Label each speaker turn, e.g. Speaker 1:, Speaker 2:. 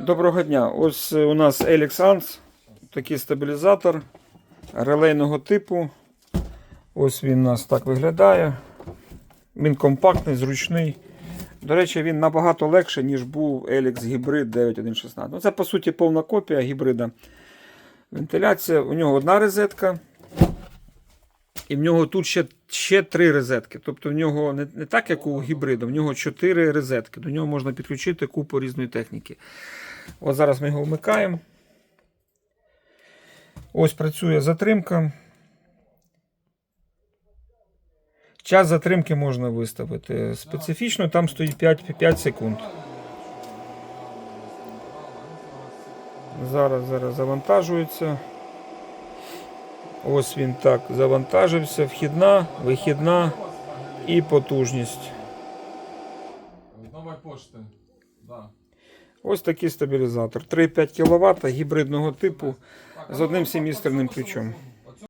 Speaker 1: Доброго дня. Ось е, у нас Elix Ans, такий стабілізатор релейного типу. Ось він у нас так виглядає. Він компактний, зручний. До речі, він набагато легше, ніж був Elix Hybrid 9116. Ну, це по суті повна копія гібрида. Вентиляція. У нього одна розетка. І в нього тут ще, ще три розетки. Тобто в нього не, не так, як у гібрида, в нього чотири розетки. До нього можна підключити купу різної техніки. От зараз ми його вмикаємо. Ось працює затримка. Час затримки можна виставити. Специфічно там стоїть 5, 5 секунд. Зараз, зараз завантажується. Ось він так завантажився. Вхідна, вихідна і потужність.
Speaker 2: Нової пошти. Да.
Speaker 1: Ось такий стабілізатор. 3,5 кВт гібридного типу з одним семістерним ключом.